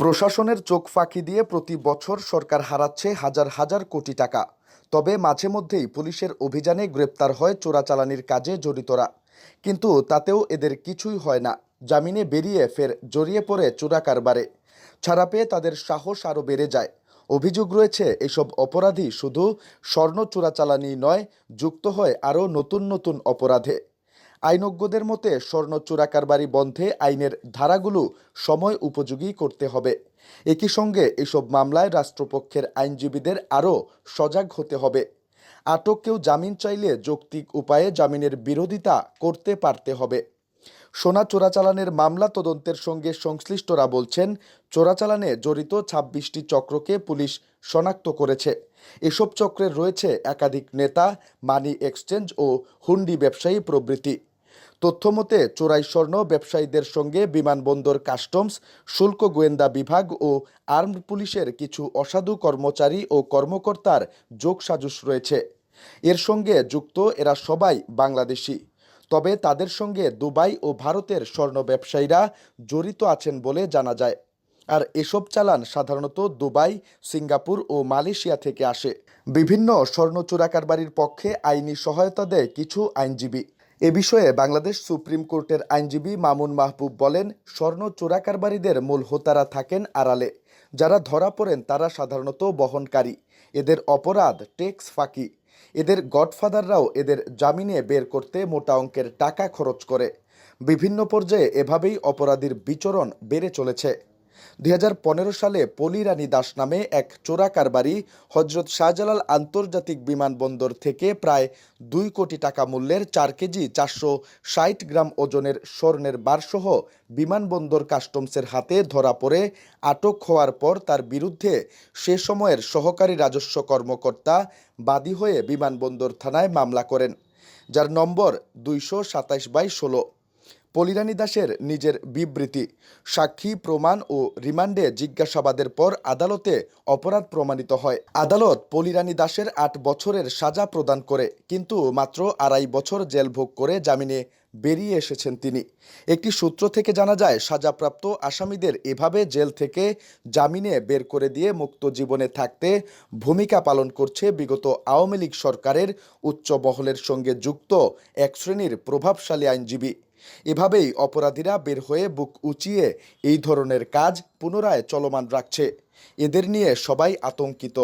প্রশাসনের চোখ ফাঁকি দিয়ে প্রতি বছর সরকার হারাচ্ছে হাজার হাজার কোটি টাকা। তবে মাঝে মধ্যেই পুলিশের অভিযানে গ্রেপ্তার হয় চোরাচালানির কাজে জড়িতরা। কিন্তু তাতেও এদের কিছুই হয় না। জামিনে বেরিয়ে ফের জড়িয়ে পড়ে চোরা কারবারে। ছাড়া পেয়ে তাদের সাহস আরও বেড়ে যায়। অভিযোগ রয়েছে, এসব অপরাধী শুধু স্বর্ণ চোরাচালানি নয়, যুক্ত হয় আরও নতুন নতুন অপরাধে। আইনজ্ঞদের মতে, স্বর্ণ চোরা কারবারি বন্ধে আইনের ধারাগুলো সময় উপযোগী করতে হবে। একই সঙ্গে এসব মামলায় রাষ্ট্রপক্ষের আইনজীবীদের আরও সজাগ হতে হবে। আটক কেউ জামিন চাইলে যৌক্তিক উপায়ে জামিনের বিরোধিতা করতে পারতে হবে। সোনা চোরাচালানের মামলা তদন্তের সঙ্গে সংশ্লিষ্টরা বলছেন, চোরাচালানে জড়িত ছাব্বিশটি চক্রকে পুলিশ শনাক্ত করেছে। এসব চক্রের রয়েছে একাধিক নেতা, মানি এক্সচেঞ্জ ও হুন্ডি ব্যবসায়ী প্রভৃতি। তথ্যমতে চোরাই স্বর্ণ ব্যবসায়ীদের সঙ্গে বিমানবন্দর কাস্টমস, শুল্ক গোয়েন্দা বিভাগ ও আর্মড পুলিশের কিছু অসাধু কর্মচারী ও কর্মকর্তার যোগসাজশ রয়েছে। এর সঙ্গে যুক্ত এরা সবাই বাংলাদেশি। তবে তাদের সঙ্গে দুবাই ও ভারতের স্বর্ণ ব্যবসায়ীরা জড়িত আছেন বলে জানা যায়। আর এসব চালান সাধারণত দুবাই, সিঙ্গাপুর ও মালয়েশিয়া থেকে আসে। বিভিন্ন স্বর্ণ চোরা কারবারির পক্ষে আইনি সহায়তা দেয় কিছু আইনজীবী। এ বিষয়ে বাংলাদেশ সুপ্রিম কোর্টের আইনজীবী মামুন মাহবুব বলেন, স্বর্ণ চোরা কারবারিদের মূল হোতারা থাকেন আড়ালে। যারা ধরা পড়েন, তারা সাধারণত বহনকারী। এদের অপরাধ টেক্স ফাঁকি। এদের গডফাদাররাও এদের জামিনে বের করতে মোটা অঙ্কের টাকা খরচ করে। বিভিন্ন পর্যায়ে এভাবেই অপরাধীর বিচরণ বেড়ে চলেছে। দুই হাজার পনেরো সালে পলি রানী দাস নামে এক চোরা কারবারি হজরত শাহজালাল আন্তর্জাতিক বিমানবন্দর থেকে প্রায় দুই কোটি টাকা মূল্যের চার কেজি চারশো ষাট গ্রাম ওজনের স্বর্ণের বারসহ বিমানবন্দর কাস্টমসের হাতে ধরা পড়ে। আটক হওয়ার পর তার বিরুদ্ধে সে সময়ের সহকারী রাজস্ব কর্মকর্তা বাদী হয়ে বিমানবন্দর থানায় মামলা করেন, যার নম্বর দুইশো সাতাইশ বাই ষোলো। পলিরানী দাসের নিজের বিবৃতি, সাক্ষী প্রমাণ ও রিমান্ডে জিজ্ঞাসাবাদের পর আদালতে অপরাধ প্রমাণিত হয়। আদালত পলিরানী দাসের আট বছরের সাজা প্রদান করে, কিন্তু মাত্র আড়াই বছর জেল ভোগ করে জামিনে বেরিয়ে এসেছেন তিনি। একটি সূত্র থেকে জানা যায়, সাজাপ্রাপ্ত আসামিদের এভাবে জেল থেকে জামিনে বের করে দিয়ে মুক্ত জীবনে থাকতে ভূমিকা পালন করছে বিগত আওয়ামী লীগ সরকারের উচ্চ মহলের সঙ্গে যুক্ত এক শ্রেণির প্রভাবশালী আইনজীবী। এভাবেই অপরাধীরা বের হয়ে বুক উঁচিয়ে এই ধরনের কাজ পুনরায় চলমান রাখছে। এদের নিয়ে সবাই আতঙ্কিত।